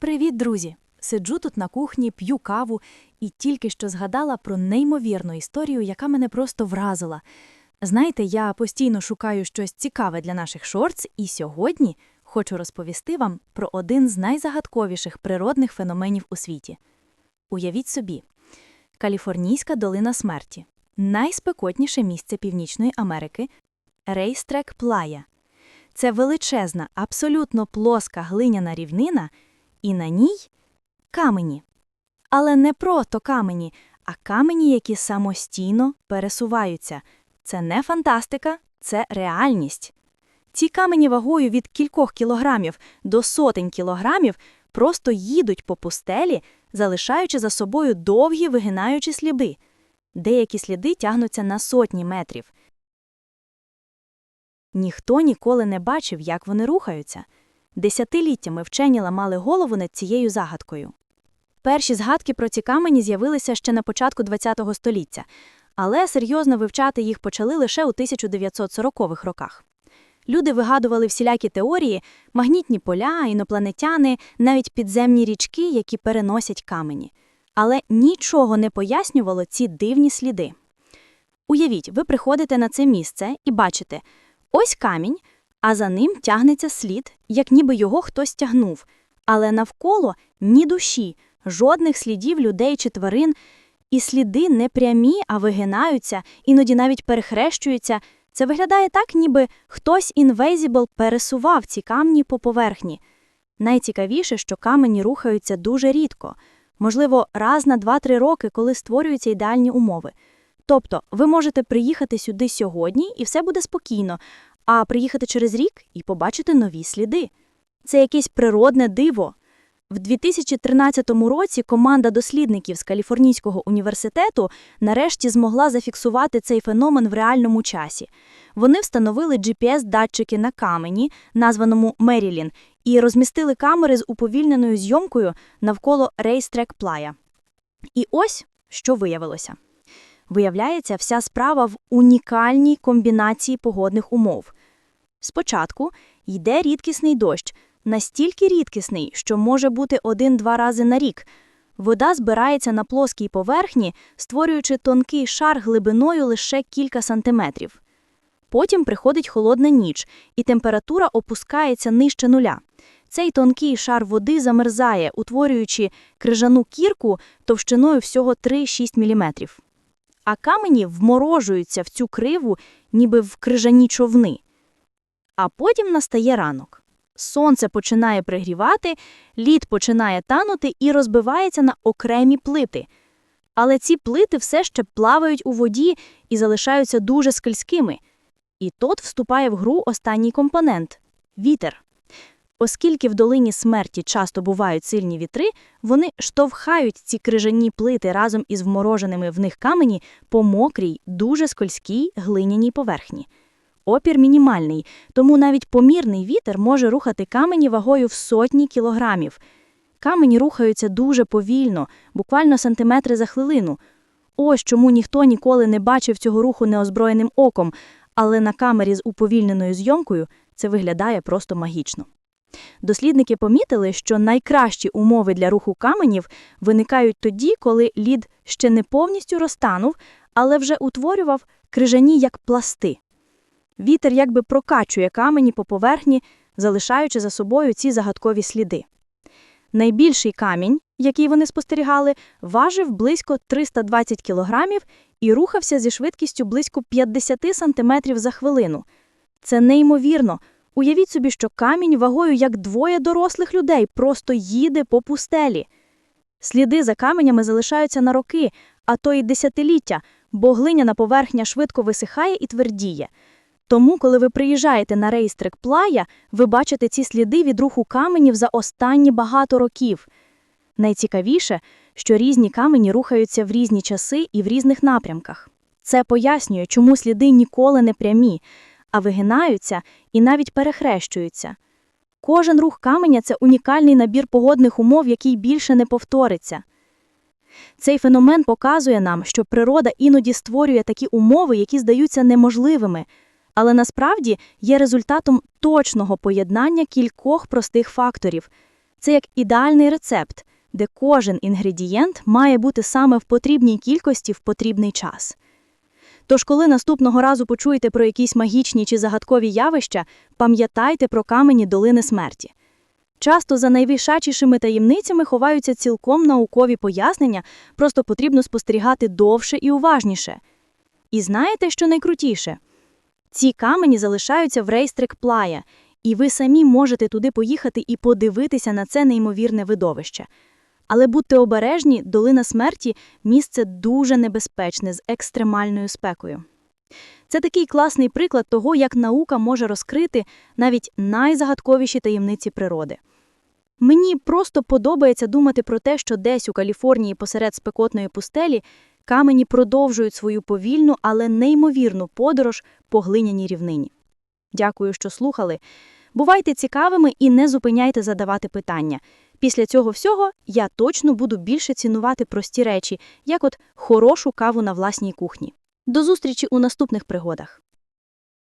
Привіт, друзі! Сиджу тут на кухні, п'ю каву і тільки що згадала про неймовірну історію, яка мене просто вразила. Знаєте, я постійно шукаю щось цікаве для наших шортс, і сьогодні хочу розповісти вам про один з найзагадковіших природних феноменів у світі. Уявіть собі, Каліфорнійська долина смерті найспекотніше місце Північної Америки Рейстрек Плая. Це величезна, абсолютно плоска глиняна рівнина, і на ній камені. Але не просто камені, а камені, які самостійно пересуваються. Це не фантастика, це реальність. Ці камені вагою від кількох кілограмів до сотень кілограмів просто їдуть по пустелі, залишаючи за собою довгі вигинаючі сліди. Деякі сліди тягнуться на сотні метрів. Ніхто ніколи не бачив, як вони рухаються. Десятиліттями вчені ламали голову над цією загадкою. Перші згадки про ці камені з'явилися ще на початку ХХ століття, але серйозно вивчати їх почали лише у 1940-х роках. Люди вигадували всілякі теорії, магнітні поля, інопланетяни, навіть підземні річки, які переносять камені. Але нічого не пояснювало ці дивні сліди. Уявіть, ви приходите на це місце і бачите ось камінь, а за ним тягнеться слід, як ніби його хтось тягнув, але навколо ні душі, жодних слідів людей чи тварин, і сліди не прямі, а вигинаються, іноді навіть перехрещуються. Це виглядає так, ніби хтось інвейзібл пересував ці камні по поверхні. Найцікавіше, що камені рухаються дуже рідко, можливо, раз на 2-3 роки, коли створюються ідеальні умови. Тобто, ви можете приїхати сюди сьогодні і все буде спокійно, а приїхати через рік і побачити нові сліди. Це якесь природне диво. В 2013 році команда дослідників з Каліфорнійського університету нарешті змогла зафіксувати цей феномен в реальному часі. Вони встановили GPS-датчики на камені, названому Мерілін, і розмістили камери з уповільненою зйомкою навколо рейстрек Плая. І ось що виявилося. Виявляється, вся справа в унікальній комбінації погодних умов. Спочатку йде рідкісний дощ, настільки рідкісний, що може бути один-два рази на рік. Вода збирається на плоскій поверхні, створюючи тонкий шар глибиною лише кілька сантиметрів. Потім приходить холодна ніч, і температура опускається нижче нуля. Цей тонкий шар води замерзає, утворюючи крижану кірку товщиною всього 3-6 мм. А камені вморожуються в цю криву, ніби в крижані човни. А потім настає ранок. Сонце починає пригрівати, лід починає танути і розбивається на окремі плити. Але ці плити все ще плавають у воді і залишаються дуже скользькими. І тут вступає в гру останній компонент вітер. Оскільки в долині смерті часто бувають сильні вітри, вони штовхають ці крижані плити разом із вмороженими в них камені по мокрій, дуже скользькій глиняній поверхні. Опір мінімальний, тому навіть помірний вітер може рухати камені вагою в сотні кілограмів. Камені рухаються дуже повільно, буквально сантиметри за хвилину. Ось чому ніхто ніколи не бачив цього руху неозброєним оком, але на камері з уповільненою зйомкою це виглядає просто магічно. Дослідники помітили, що найкращі умови для руху каменів виникають тоді, коли лід ще не повністю розтанув, але вже утворював крижані як пласти. Вітер якби прокачує камені по поверхні, залишаючи за собою ці загадкові сліди. Найбільший камінь, який вони спостерігали, важив близько 320 кілограмів і рухався зі швидкістю близько 50 см за хвилину. Це неймовірно. Уявіть собі, що камінь вагою як двоє дорослих людей просто їде по пустелі. Сліди за каменями залишаються на роки, а то й десятиліття, бо глиняна поверхня швидко висихає і твердіє. Тому, коли ви приїжджаєте на рейстрик Плая, ви бачите ці сліди від руху каменів за останні багато років. Найцікавіше, що різні камені рухаються в різні часи і в різних напрямках. Це пояснює, чому сліди ніколи не прямі, а вигинаються і навіть перехрещуються. Кожен рух каменя це унікальний набір погодних умов, який більше не повториться. Цей феномен показує нам, що природа іноді створює такі умови, які здаються неможливими, але насправді є результатом точного поєднання кількох простих факторів. Це як ідеальний рецепт, де кожен інгредієнт має бути саме в потрібній кількості в потрібний час. Тож, коли наступного разу почуєте про якісь магічні чи загадкові явища, пам'ятайте про камені долини смерті. Часто за найвішачішими таємницями ховаються цілком наукові пояснення, просто потрібно спостерігати довше і уважніше. І знаєте, що найкрутіше? Ці камені залишаються в рейстрик Плая, і ви самі можете туди поїхати і подивитися на це неймовірне видовище. Але будьте обережні, долина смерті місце дуже небезпечне з екстремальною спекою. Це такий класний приклад того, як наука може розкрити навіть найзагадковіші таємниці природи. Мені просто подобається думати про те, що десь у Каліфорнії посеред спекотної пустелі камені продовжують свою повільну, але неймовірну подорож по глиняній рівнині. Дякую, що слухали. Бувайте цікавими і не зупиняйте задавати питання. Після цього всього я точно буду більше цінувати прості речі, як от хорошу каву на власній кухні. До зустрічі у наступних пригодах.